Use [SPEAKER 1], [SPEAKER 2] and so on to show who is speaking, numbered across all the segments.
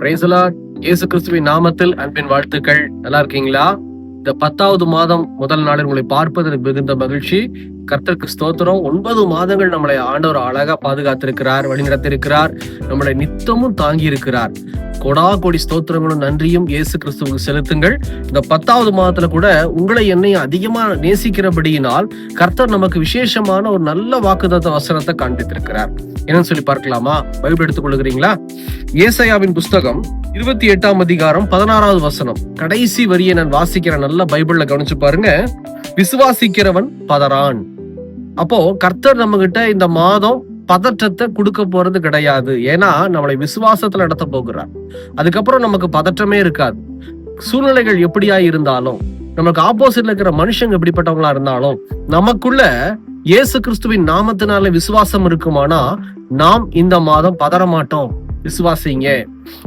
[SPEAKER 1] பிரேசலா இயேசு கிறிஸ்துவின் நாமத்தில் அன்பின் வாழ்த்துக்கள். நல்லா இருக்கீங்களா? இந்த பத்தாவது மாதம் முதல் நாளில் உங்களை பார்ப்பதற்கு மிகுந்த மகிழ்ச்சி. கர்த்தருக்கு ஸ்தோத்திரம். ஒன்பது மாதங்கள் நம்மளை ஆண்டவர் அழகா பாதுகாத்திருக்கிறார் வழிநடத்திருக்கிறார் நம்மளை நித்தமும் தாங்கி இருக்கிறார் கொடா கொடி ஸ்தோத்திரங்களும் நன்றியும் இயேசு கிறிஸ்துவுக்கு செலுத்துங்கள். இந்த பத்தாவது மாதத்துல கூட உங்களை என்னையும் அதிகமா நேசிக்கிறபடியினால் கர்த்தர் நமக்கு விசேஷமான ஒரு நல்ல வாக்குதத்த வசனத்தை காண்பித்திருக்கிறார். என்னன்னு சொல்லி பார்க்கலாமா? பைபிள் எடுத்துக் கொள்கிறீங்களா ஏசையாவின் புஸ்தகம் இருபத்தி எட்டாம் அதிகாரம் பதினாறாவது வசனம். கடைசி வரியை நான் வாசிக்கிற நல்ல பைபிள்ல கவனிச்சு பாருங்க. விசுவாசிக்கிறவன் பதறான். அப்போ கர்த்தர் நம்ம கிட்ட இந்த மாதம் பதற்றத்தை கொடுக்க போறது கிடையாது. ஏன்னா நம்மளை விசுவாசத்துல நடத்த போகிறார். அதுக்கப்புறம் நமக்கு பதற்றமே இருக்காது. சூழ்நிலைகள் எப்படியா இருந்தாலும் நமக்கு ஆப்போசிட்ல இருக்கிற மனுஷங்க எப்படிப்பட்டவங்களா இருந்தாலும் நமக்குள்ள இயேசு கிறிஸ்துவின் நாமத்தினால விசுவாசம் இருக்குமானா நாம் இந்த மாதம் பதற மாட்டோம். விசுவாசிங்க.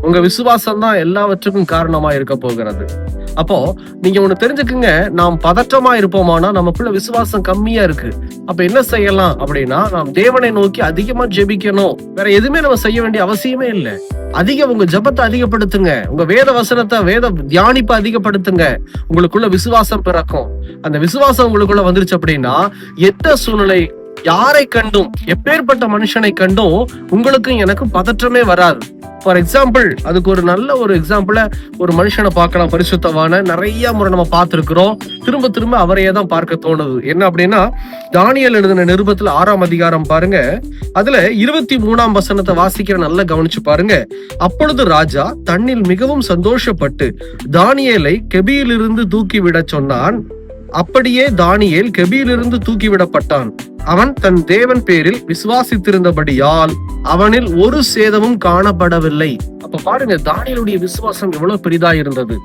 [SPEAKER 1] உங்க விசுவாசம் தான் எல்லாவற்றுக்கும் காரணமா இருக்க போகிறது. அப்போ நீங்க ஒண்ணு தெரிஞ்சுக்குங்க நாம் பதற்றமா இருப்போமானா நமக்குள்ள விசுவாசம் கம்மியா இருக்கு. அப்ப என்ன செய்யலாம் அப்படின்னா நாம் தேவனை நோக்கி அதிகமா ஜெபிக்கணும். வேற எதுவுமே நம்ம செய்ய வேண்டிய அவசியமே இல்லை. அதிக உங்க ஜெபத்தை அதிகப்படுத்துங்க. உங்க வேத வசனத்தை வேத தியானிப்பை அதிகப்படுத்துங்க. உங்களுக்குள்ள விசுவாசம் பிறக்கும். அந்த விசுவாசம் உங்களுக்குள்ள வந்துருச்சு அப்படின்னா எந்த சூழ்நிலை யாரை கண்டும் எப்பேற்பட்ட மனுஷனை கண்டும் உங்களுக்கும் எனக்கும் பதற்றமே வராது. ஃபார் எக்ஸாம்பிள் அதுக்கு ஒரு நல்ல ஒரு எக்ஸாம்பிள ஒரு மனுஷனை பார்க்கலாம் பரிசுத்தவான. நிறைய முறை நம்ம பார்த்துருக்குறோம். திரும்ப திரும்ப அவரையே தான் பார்க்க தோணுது. என்ன அப்படின்னா தானியல் எழுதின நிருபத்துல ஆறாம் அதிகாரம் பாருங்க. அதுல இருபத்தி மூணாம் வசனத்தை வாசிக்கிற நல்லா கவனிச்சு பாருங்க. அப்பொழுது ராஜா தன்னில் மிகவும் சந்தோஷப்பட்டு தானியலை கெபியிலிருந்து தூக்கி விட சொன்னான். அப்படியே தானியேல் கெபியிலிருந்து தூக்கிவிடப்பட்டான். அவன் தன் தேவன் பேரில் விசுவாசித்திருந்தபடியால் அவனில் ஒரு சேதமும் காணப்படவில்லை. அப்ப பாருங்க தானியலுடைய விசுவாசம் எவ்வளவு பெரிதா இருந்தது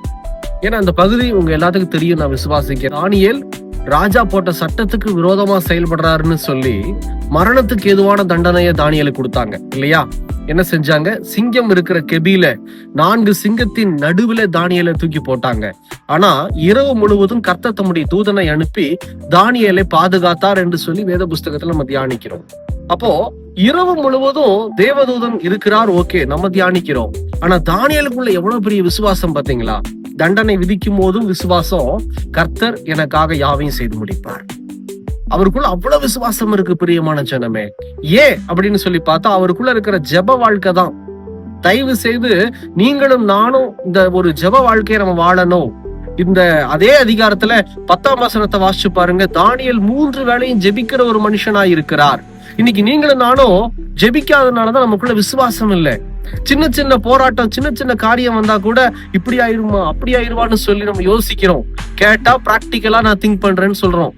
[SPEAKER 1] ஏன்னா அந்த பகுதி உங்க எல்லாத்துக்கும் தெரியும் நான் விசுவாசிக்கிறேன். தானியல் ராஜா போட்ட சட்டத்துக்கு விரோதமா செயல்படுறாருன்னு சொல்லி மரணத்துக்கு எதுவான தண்டனையை தானியலுக்கு கொடுத்தாங்க. இல்லையா? என்ன செஞ்சாங்க? சிங்கம் இருக்கிற கெபியில நான்கு சிங்கத்தின் நடுவுல தானியலை தூக்கி போட்டாங்க. ஆனா இரவு முழுவதும் கர்த்த தம்முடைய தூதனை அனுப்பி தானியலை பாதுகாத்தார் என்று சொல்லி வேத புஸ்தகத்துல நம்ம தியானிக்கிறோம். அப்போ இரவு முழுவதும் தேவதூதன் இருக்கிறார் ஓகே நம்ம தியானிக்கிறோம். ஆனா தானியலுக்குள்ள எவ்வளவு பெரிய விசுவாசம் பாத்தீங்களா தண்டனை விதிக்கும் போதும் விசுவாசம் கர்த்தர் எனக்காக யாவையும் செய்து முடிப்பார். அவருக்குள்ள அவ்வளவு விசுவாசம் இருக்கு பிரியமான ஜனமே. ஏன்? அப்படின்னு சொல்லி பார்த்தா அவருக்குள்ள இருக்கிற ஜெப வாழ்க்கை தான். தயவு செய்து நீங்களும் நானும் இந்த ஒரு ஜெப வாழ்க்கையை நம்ம வாழணும். இந்த அதே அதிகாரத்துல பத்தாம் வசனத்தை வாசிச்சு பாருங்க. தானியல் மூன்று வேளையும் ஜெபிக்கிற ஒரு மனுஷனா இருக்கிறார் இன்னைக்கு நீங்களும் நானும் ஜெபிக்காதனாலதான் நமக்குள்ள விசுவாசம் இல்லை. சின்ன சின்ன போராட்டம் சின்ன சின்ன காரியம் வந்தா கூட இப்படி ஆயிருமா அப்படி ஆயிருவான்னு சொல்லி நம்ம யோசிக்கிறோம். கேட்டா பிராக்டிக்கலா நான் திங்க் பண்றேன்னு சொல்றோம்.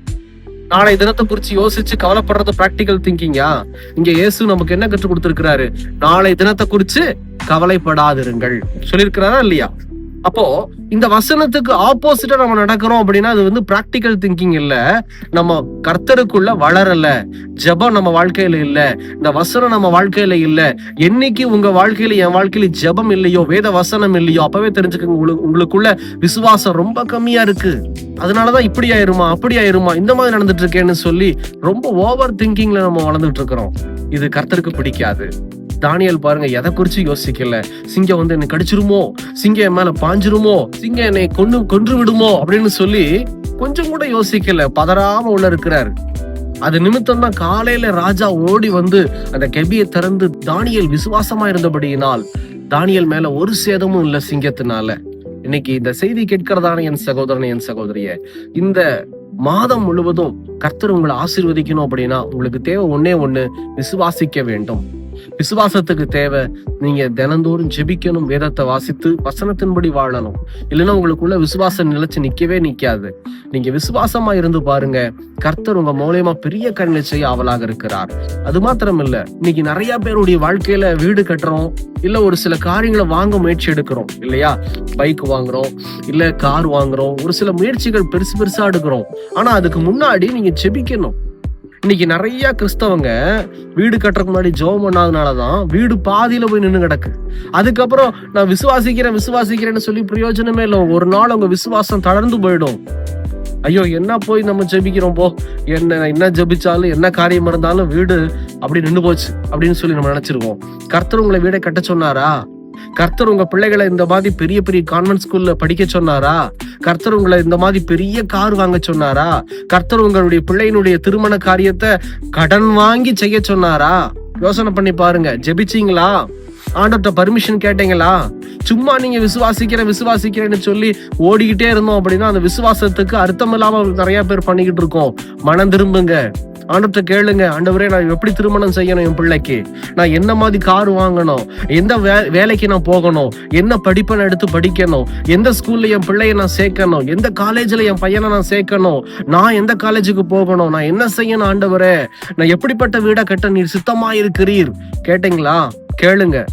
[SPEAKER 1] நாளை தினத்தை குறிச்சு யோசிச்சு கவலைப்படுறது பிராக்டிக்கல் திங்கிங்கா இங்க இயேசு நமக்கு என்ன கற்றுக் கொடுத்திருக்கிறாரு? நாளை தினத்தை குறிச்சு கவலைப்படாதிருங்கள். சொல்லியிருக்கிறாரா இல்லையா? அப்போ இந்த வசனத்துக்கு ஆப்போசிட்டா நம்ம நடக்கிறோம் அப்படின்னா அது வந்து பிராக்டிக்கல் திங்கிங் இல்ல. நம்ம கர்த்தருக்குள்ள வளரல. ஜெபம் நம்ம வாழ்க்கையில இல்ல. இந்த வசனம் நம்ம வாழ்க்கையில இல்ல. என்னைக்கு உங்க வாழ்க்கையில என் வாழ்க்கையில ஜெபம் இல்லையோ வேத வசனம் இல்லையோ அப்பவே தெரிஞ்சுக்கோங்க. உங்களுக்கு உங்களுக்குள்ள விசுவாசம் ரொம்ப கம்மியா இருக்கு. அதனாலதான் இப்படி ஆயிருமா அப்படி ஆயிருமா இந்த மாதிரி நடந்துட்டு இருக்கேன்னு சொல்லி ரொம்ப ஓவர் திங்கிங்ல நம்ம வளர்ந்துட்டு இருக்கிறோம். இது கர்த்தருக்கு பிடிக்காது. தானியல் பாருங்க எதை குறிச்சு யோசிக்கல. சிங்கம் வந்து என்னை கடிச்சிருமோ? சிங்கம் என் மேல பாஞ்சிருமோ? சிங்கம் என்னை கொண்டு கொன்று விடுமோ? அப்படின்னு சொல்லி கொஞ்சம் கூட யோசிக்கல. பதறாம உள்ள இருக்கிறார். அது நிமித்தம் தான் காலையில ராஜா ஓடி வந்து அந்த கெபியை திறந்து தானியல் விசுவாசமா இருந்தபடியினால் தானியல் மேல ஒரு சேதமும் இல்ல சிங்கத்தினால. இன்னைக்கு இந்த செய்தி கேட்கிறதான என் சகோதரன் என் சகோதரிய இந்த மாதம் முழுவதும் கர்த்தர் உங்களை ஆசீர்வதிக்கணும் அப்படின்னா உங்களுக்கு தேவை ஒன்னே ஒண்ணு விசுவாசிக்க வேண்டும். விசுவாசத்துக்கு தேவை. நீங்க தினந்தோறும் ஜெபிக்கணும் வேதத்தை வாசித்து வசனத்தின்படி வாழணும். இல்லைன்னா உங்களுக்குள்ள விசுவாசம் நிலைச்சு நிக்கவே நிக்காது. நீங்க விசுவாசமா இருந்து பாருங்க கர்த்தர் உங்க மூலயமா பெரிய கண்ணை செய்ய ஆவலாக இருக்கிறார். அது மாத்திரம் இல்ல இன்னைக்கு நிறைய பேருடைய வாழ்க்கையில வீடு கட்டுறோம் இல்ல ஒரு சில காரியங்களை வாங்க முயற்சி எடுக்கிறோம் இல்லையா? பைக் வாங்குறோம் இல்ல கார் வாங்குறோம் ஒரு சில முயற்சிகள் பெருசு பெருசா எடுக்கிறோம். ஆனா அதுக்கு முன்னாடி நீங்க ஜெபிக்கணும். இன்னைக்கு நிறைய கிறிஸ்தவங்க வீடு கட்டுறதுக்கு முன்னாடி ஜோம் பண்ணாதனாலதான் வீடு பாதியில் போய் நின்று கிடக்கு. அதுக்கப்புறம் நான் விசுவாசிக்கிறேன் விசுவாசிக்கிறேன்னு சொல்லி பிரயோஜனமே இல்லை. ஒரு நாள் உங்க விசுவாசம் தளர்ந்து போயிடும். ஐயோ என்ன போய் நம்ம ஜெபிக்கிறோம் போ? என்ன என்ன ஜெபிச்சாலும் என்ன காரியம் இருந்தாலும் வீடு அப்படி நின்று போச்சு அப்படின்னு சொல்லி நம்ம நினைச்சிருவோம். கர்த்தர் உங்களை வீடை கட்ட சொன்னாரா? கர்த்தர் உங்க பிள்ளைகளை இந்த மாதிரி பெரிய பெரிய கான்வென்ட் ஸ்கூல்ல படிக்க சொன்னாரா? கர்த்தர் உங்களை இந்த மாதிரி பெரிய கார் வாங்க சொன்னாரா? கர்த்தர் உங்களுடைய பிள்ளையினுடைய திருமண காரியத்தை கடன் வாங்கி செய்ய சொன்னாரா? யோசனை பண்ணி பாருங்க. ஜெபிச்சீங்களா? ஆண்டர்ட்ட பர்மிஷன் கேட்டீங்களா? சும்மா நீங்க விசுவாசிக்கிறேன் விசுவாசிக்கிறேன்னு சொல்லி ஓடிக்கிட்டே இருந்தோம் அப்படின்னா அந்த விசுவாசத்துக்கு அர்த்தம் இல்லாம நிறைய பேர் பண்ணிக்கிட்டு இருக்கோம். மனம் திரும்புங்க. ஆண்டவர்கிட்ட கேளுங்க. ஆண்டவரே நான் எப்படி திருமணம் செய்யணும் என் பிள்ளைக்கு? நான் என்ன மாதிரி கார் வாங்கணும்? எந்த வே வேலைக்கு நான் போகணும்? என்ன படிப்பை நான் எடுத்து படிக்கணும்? எந்த ஸ்கூல்ல என் பிள்ளைய நான் சேர்க்கணும்? எந்த காலேஜ்ல என் பையனை நான் சேர்க்கணும்? நான் எந்த காலேஜுக்கு போகணும்? நான் என்ன செய்யணும் ஆண்டவரே? நான் எப்படிப்பட்ட வீடை கட்ட நீர் சித்தமா இருக்கிறீர் கேட்டீங்களா? கேளுங்க.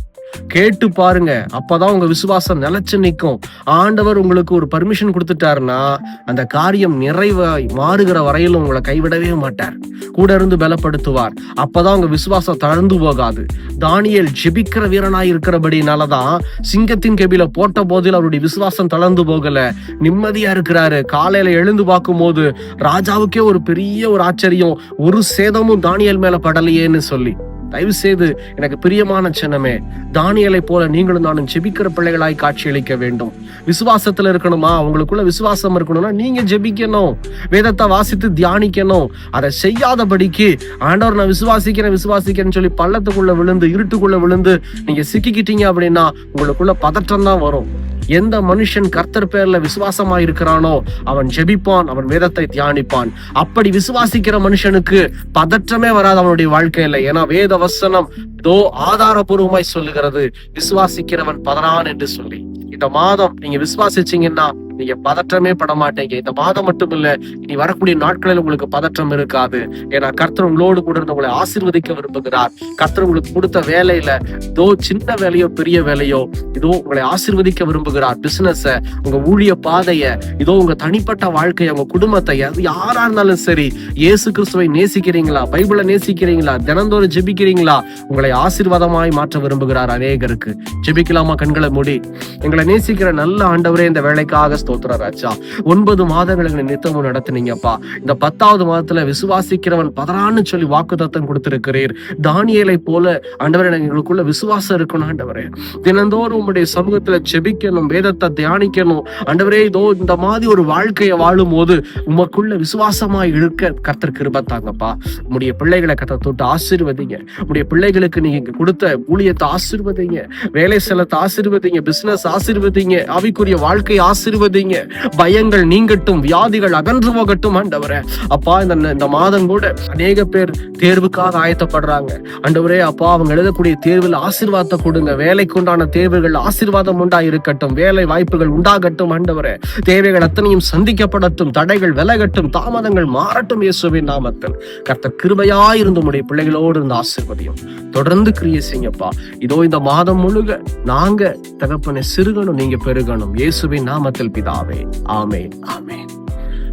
[SPEAKER 1] கேட்டு பாருங்க. அப்பதான் உங்க விசுவாசம் நிலைச்சு நிற்கும் ஆண்டவர் உங்களுக்கு ஒரு பர்மிஷன் கொடுத்துட்டாருன்னா அந்த காரியம் நிறைவாய் மாறுகிற வரையிலும் உங்களை கைவிடவே மாட்டார். கூட இருந்து பலப்படுத்துவார். அப்பதான் உங்க விசுவாசம் தளர்ந்து போகாது. தானியல் ஜெபிக்கிற வீரனாய் இருக்கிறபடினாலதான் சிங்கத்தின் கெபில போட்ட போதில் அவருடைய விசுவாசம் தளர்ந்து போகல. நிம்மதியா இருக்கிறாரு. காலையில எழுந்து பார்க்கும் போது ராஜாவுக்கே ஒரு பெரிய ஒரு ஆச்சரியம். ஒரு சேதமும் தானியல் மேல படலையேன்னு சொல்லி. தயவு செய்து எனக்கு பிரியமான சின்னமே தானியலை போல நீங்களும் நானும் ஜெபிக்கிற பிள்ளைகளாய் காட்சியளிக்க வேண்டும். விசுவாசத்துல இருக்கணுமா? உங்களுக்குள்ள விசுவாசம் இருக்கணும்னா நீங்க ஜெபிக்கணும். வேதத்தை வாசித்து தியானிக்கணும். அதை செய்யாதபடிக்கு ஆண்டவர் நான் விசுவாசிக்கிறேன் விசுவாசிக்கிறேன்னு சொல்லி பள்ளத்துக்குள்ள விழுந்து இருட்டுக்குள்ள விழுந்து நீங்க சிக்கிக்கிட்டீங்க அப்படின்னா உங்களுக்குள்ள பதற்றம் தான் வரும். எந்த மனுஷன் கர்த்தர் பேர்ல விசுவாசமா இருக்கிறானோ அவன் ஜெபிப்பான் அவன் வேதத்தை தியானிப்பான். அப்படி விசுவாசிக்கிற மனுஷனுக்கு பதற்றமே வராது அவனுடைய வாழ்க்கையில. ஏன்னா வேத வசனம் தோ ஆதாரபூர்வமாய் சொல்லுகிறது. விசுவாசிக்கிறவன் பதறான் என்று சொல்லி. இந்த மாதம் நீங்க விசுவாசிச்சீங்கன்னா நீங்க பதற்றமே பட மாட்டீங்க இந்த மாதம் மட்டும் இல்ல இனி வரக்கூடிய நாட்களில் உங்களுக்கு பதற்றம் இருக்காது. ஏன்னா கர்த்தர் உங்களோடு கூட இருந்து உங்களை ஆசீர்வதிக்க விரும்புகிறார். கர்த்தர் உங்களுக்கு கொடுத்த வேலையில இதோ சின்ன வேலையோ பெரிய வேலையோ இதோ உங்களை ஆசீர்வதிக்க விரும்புகிறார். பிசினஸ உங்க ஊழிய பாதைய இதோ உங்க தனிப்பட்ட வாழ்க்கைய உங்க குடும்பத்தை யாரா இருந்தாலும் சரி இயேசு கிறிஸ்துவை நேசிக்கிறீங்களா? பைபிளை நேசிக்கிறீங்களா? தினந்தோறும் ஜெபிக்கிறீங்களா? உங்களை ஆசீர்வாதமாய் மாற்ற விரும்புகிறார் அநேகருக்கு. ஜெபிக்கலாமா? கண்களை மூடி. எங்களை நேசிக்கிற நல்ல ஆண்டவரே இந்த வேலைக்காக ஸ்தோத்திர ராஜா. ஒன்பது மாதங்கள் எங்களை நித்தமும் நடத்துனீங்கப்பா. இந்த பத்தாவது மாதத்துல விசுவாசிக்கிறவன் பதறான்னு சொல்லி வாக்குத்தத்தம் கொடுத்திருக்கிறீர். தானியலை போல ஆண்டவர் எங்களுக்குள்ள விசுவாசம் இருக்கணும் ஆண்டவரே. தினந்தோறும் உங்களுடைய சமூகத்துல செபிக்கணும் வேதத்தை தியானிக்கணும். ஆண்டவரே இதோ இந்த மாதிரி ஒரு வாழ்க்கையை வாழும் போது உமக்குள்ள விசுவாசமா இருக்க கர்த்தர் கிருபத்தாங்கப்பா. தாங்கப்பா உங்களுடைய பிள்ளைகளை கத்த தொட்டு ஆசீர்வதிங்க. உங்களுடைய பிள்ளைகளுக்கு நீங்க கொடுத்த ஊழியத்தை ஆசீர்வதிங்க. வேலை செலத்தை ஆசீர்வதிங்க. பிசினஸ் ஆசீர்வதிங்க. ஆவிக்குரிய வாழ்க்கை ஆசீர்வதிங்க பயங்கள் நீங்கட்டும் வியாதிகள் அகன்று போகட்டும் ஆண்டவரே. அப்பா இந்த இந்த மாதம் கூட அநேக பேர் தேர்வுக்காக ஆயத்தப்படுறாங்க. ஆண்டவரே அப்பா அவங்க எழுதக்கூடிய தேர்வில் ஆசீர்வாதத்தை கொடுங்க. வேலைக்கு உண்டான தேர்வுகள் ஆசீர்வாதம் உண்டா இருக்கட்டும் வேலை வாய்ப்புகள் உண்டாகட்டும் ஆண்டவரே. தேவைகள் அத்தனையும் சந்திக்கப்படட்டும். தடைகள் விலகட்டும். தாமதங்கள் மாறட்டும் இயேசுவின் நாமத்தில். கர்த்த கிருபையாயிருந்து உடைய பிள்ளைகளோடு இருந்த ஆசீர்வதியும். தொடர்ந்து கிரியை செய்யப்பா இதோ இந்த மாதம் முழுக நாங்க தகப்பனை சிறுகணும் நீங்க பெருகணும். இயேசுவின் நாமத்தில் பிதாவே. ஆமே ஆமே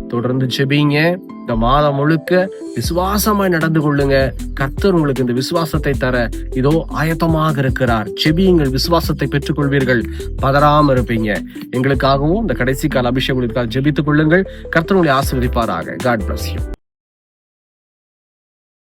[SPEAKER 1] தொடர்ந்து செபிங்க இந்த மாதம் முழுக்க விசுவாசமாய் நடந்து கொள்ளுங்க. கர்த்தர் உங்களுக்கு இந்த விசுவாசத்தை தர இதோ ஆயத்தமாக இருக்கிறார். செபியுங்கள் விசுவாசத்தை பெற்றுக்கொள்வீர்கள். பதறாம இருப்பீங்க. எங்களுக்காகவும் இந்த கடைசி கால அபிஷேகம் ஜெபித்துக் கொள்ளுங்கள். கர்த்தர் உங்களை ஆசீர்வதிப்பாராக. God bless you